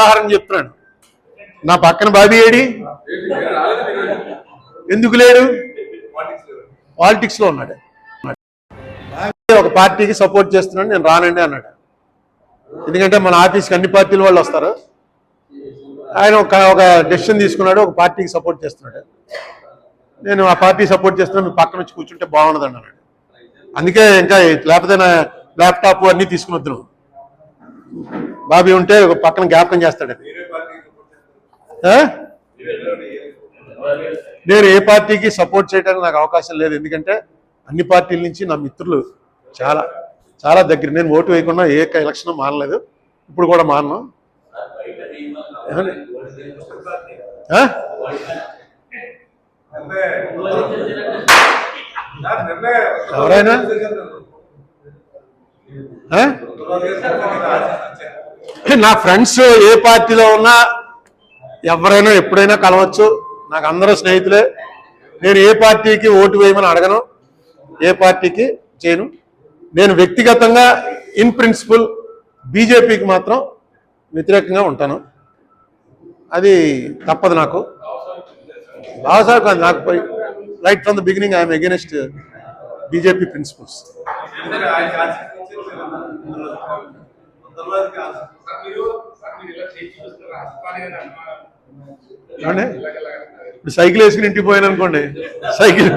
ఉదాహరణ చెప్తున్నాను నా పక్కన బాబీ ఏడి? ఎందుకు లేడు? పాలిటిక్స్లో ఉన్నాడు ఒక పార్టీకి సపోర్ట్ చేస్తున్నాడు నేను రానండి అన్నాడు. ఎందుకంటే మన ఆఫీస్కి అన్ని పార్టీల వాళ్ళు వస్తారు. ఆయన ఒక ఒక డెసిషన్ తీసుకున్నాడు ఒక పార్టీకి సపోర్ట్ చేస్తున్నాడు. నేను ఆ పార్టీ సపోర్ట్ చేస్తున్నా మీ పక్కన వచ్చి కూర్చుంటే బాగుండదు అన్నాడు. అందుకే ఇంకా లేకపోతే నా ల్యాప్టాప్ అన్నీ తీసుకుని వద్దు బాబీ ఉంటే పక్కన జ్ఞాపకం చేస్తాడు అది. నేను ఏ పార్టీకి సపోర్ట్ చేయడానికి నాకు అవకాశం లేదు. ఎందుకంటే అన్ని పార్టీల నుంచి నా మిత్రులు చాలా చాలా దగ్గర. నేను ఓటు వేయకుండా ఏ ఎలక్షన్ మానలేదు ఇప్పుడు కూడా మానను ఎవరైనా? నా ఫ్రెండ్స్ ఏ పార్టీలో ఉన్నా ఎవరైనా ఎప్పుడైనా కలవచ్చు. నాకు అందరూ స్నేహితులే. నేను ఏ పార్టీకి ఓటు వేయమని అడగను. ఏ పార్టీకి చేయను. నేను వ్యక్తిగతంగా ఇన్ ప్రిన్సిపల్ బీజేపీకి మాత్రం వ్యతిరేకంగా ఉంటాను. అది తప్పదు నాకు. బాబాసాహెబ్ కాదు నాకు right from the beginning I'm against BJP principles ఇప్పుడు సైకిల్ వేసుకుని ఇంటికి పోయాను అనుకోండి. సైకిల్